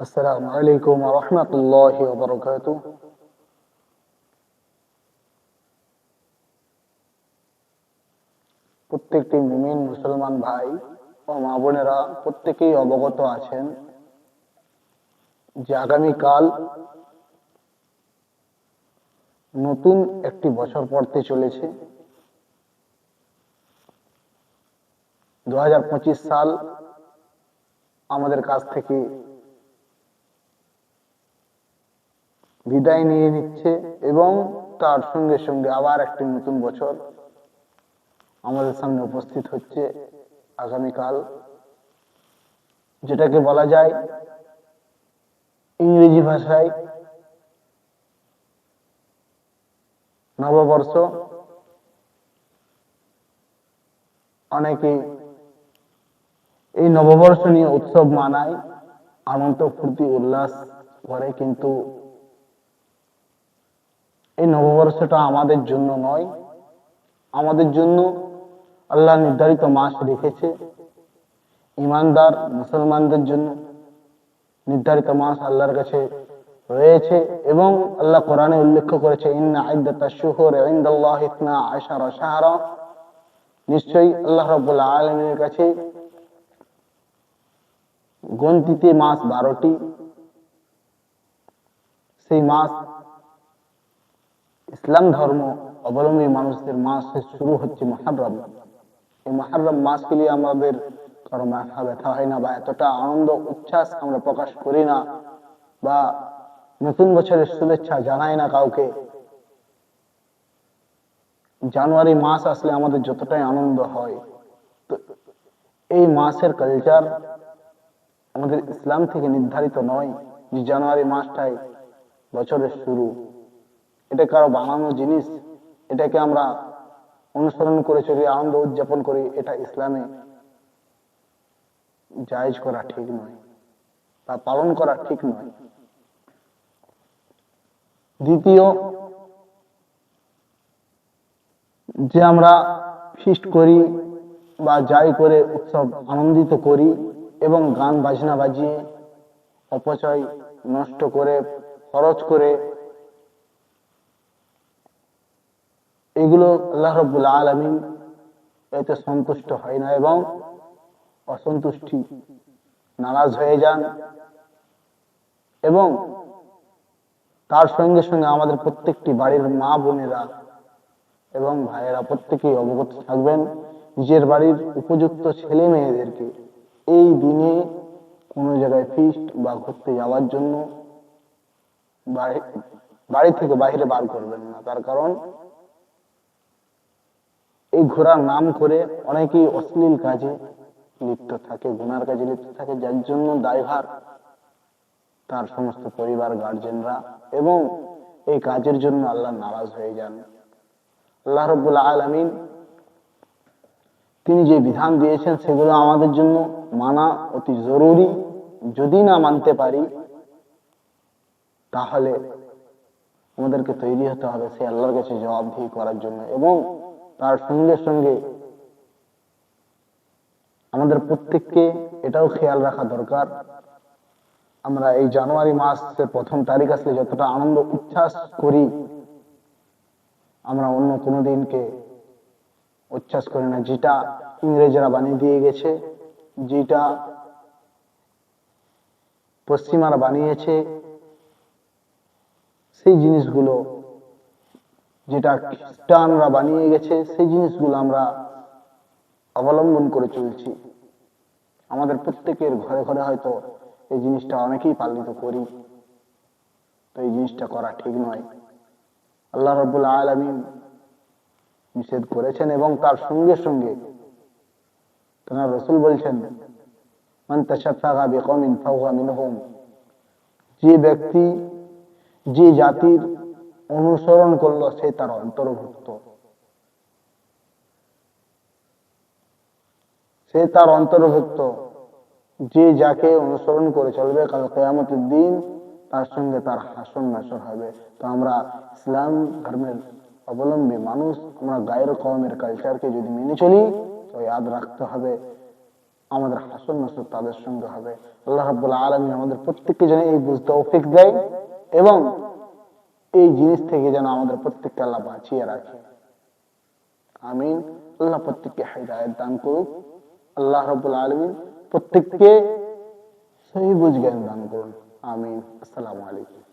السلام عليكم ورحمة الله وبركاته প্রত্যেকটি মুমিন মুসলমান ভাই ও মা বোনেরা প্রত্যেকেই অবগত আছেন যে আগামীকাল নতুন একটি বছর পড়তে চলেছে দু সাল আমাদের কাছ থেকে বিদায় নিয়ে নিচ্ছে এবং তার সঙ্গে সঙ্গে আবার একটি নতুন বছর আমাদের সামনে উপস্থিত হচ্ছে আগামীকাল, যেটাকে বলা যায় ইংরেজি ভাষায় নববর্ষ। অনেকে এই নববর্ষ নিয়ে উৎসব মানায় আনন্দ ফুর্তি, উল্লাস করে, কিন্তু এই নববর্ষটা আমাদের জন্য নয়। আমাদের জন্য আল্লাহ নির্ধারিত মাস রেখেছে। ইমানদার মুসলমানদের জন্য নির্ধারিত মাস আল্লাহর কাছে রয়েছে এবং আল্লাহ কোরআনে উল্লেখ করেছে নিশ্চয়ই আল্লাহ রাব্বুল আলামিনের কাছে গন্তিতে মাস বারোটি। সেই মাস ইসলাম ধর্ম অবলম্বী মানুষদের মাস শুরু হচ্ছে মহারম এই মহারম মাসকে নিয়ে আমাদের কারও মাথা ব্যথা হয় না বা এতটা আনন্দ, উচ্ছ্বাস আমরা প্রকাশ করি না বা নতুন বছরের শুভেচ্ছা জানাই না কাউকে। জানুয়ারি মাস আসলে আমাদের যতটাই আনন্দ হয়, তো এই মাসের কালচার আমাদের ইসলাম থেকে নির্ধারিত নয় যে জানুয়ারি মাসটাই বছরের শুরু। এটা কারও বানানো জিনিস, এটাকে আমরা অনুসরণ করে চলি, আনন্দ উদযাপন করি, এটা ইসলামে জায়েজ করা ঠিক নয় বা পালন করা ঠিক নয়। দ্বিতীয়, যে আমরা ফিস্ট করি বা যাই করে উৎসব আনন্দিত করি এবং গান বাজনা বাজিয়ে অপচয় নষ্ট করে, খরচ করে এগুলো আল্লাহ রব্বুল আলমিন এতে সন্তুষ্ট হয় না এবং অসন্তুষ্টি নারাজ হয়ে যান এবং তার সঙ্গে সঙ্গে আমাদের প্রত্যেকটি বাড়ির মা বোনেরা এবং ভাইয়েরা প্রত্যেকেই অবগত থাকবেন, নিজের বাড়ির উপযুক্ত ছেলে মেয়েদেরকে এই দিনে কোনো জায়গায় ফিস্ট বা ঘুরতে যাওয়ার জন্য বাড়ি বাড়ি থেকে বাইরে বার করবেন না। তার কারণ এই ঘোরার নাম করে অনেকেই অশ্লীল কাজে লিপ্ত থাকে, গুনার কাজে লিপ্ত থাকে, যার জন্য দায়ভার তার সমস্ত পরিবার গার্জেনরা এবং এই কাজের জন্য আল্লাহ নারাজ হয়ে যান। আল্লাহ রব্বুল আলমিন তিনি যে বিধান দিয়েছেন সেগুলো আমাদের জন্য মানা অতি জরুরি। যদি না মানতে পারি, তাহলে আমাদেরকে তৈরি হতে হবে সে আল্লাহর কাছে জবাবদিহি করার জন্য এবং তার সঙ্গে সঙ্গে আমাদের প্রত্যেককে এটাও খেয়াল রাখা দরকার। আমরা এই জানুয়ারি মাসের প্রথম তারিখ আসলে যতটা আনন্দ, উচ্ছ্বাস করি, আমরা অন্য কোনো দিনকে উচ্ছ্বাস করি না। যেটা ইংরেজরা বানিয়ে দিয়ে গেছে, যেটা পশ্চিমারা বানিয়েছে, সেই জিনিসগুলো যেটা খ্রিস্টানরা বানিয়ে গেছে, সেই জিনিসগুলো আমরা অবলম্বন করে চলছি। আমাদের প্রত্যেকের ঘরে ঘরে হয়তো এই জিনিসটা অনেকেই পালিত করি, তো এই জিনিসটা করা ঠিক নয়। আল্লাহ রবুল আলমিন নিষেধ করেছেন এবং তার সঙ্গে সঙ্গে তোমার রসুল বলছেন যে ব্যক্তি, যে জাতির অনুসরণ করল সে তার অন্তর্ভুক্ত। সে তার অন্তর্ভুক্ত। যে যাকে অনুসরণ করে চলবে কাল কেয়ামতের দিন, তার সঙ্গে তার হাসন নাসর হবে। তো আমরা ইসলাম ধর্মের অবলম্বী মানুষ, আমরা গায়ের কমের কালচারকে যদি মেনে চলি, তো ইয়াদ রাখতে হবে। আমাদের হাসন নাসর তাদের সঙ্গে হবে। আল্লাহ আলামিন আমাদের প্রত্যেককে যেন এই বুঝ তৌফিক দেয় এবং এই জিনিস থেকে যেন আমাদের প্রত্যেককে আল্লাহ বাঁচিয়ে রাখে। আমিন। আল্লাহ প্রত্যেককে হেদায়ত দান করুক। আল্লাহ রবুল আলমিন প্রত্যেককে সহি বুঝ জ্ঞান দান করুন। আমিন। আসসালামু আলাইকুম।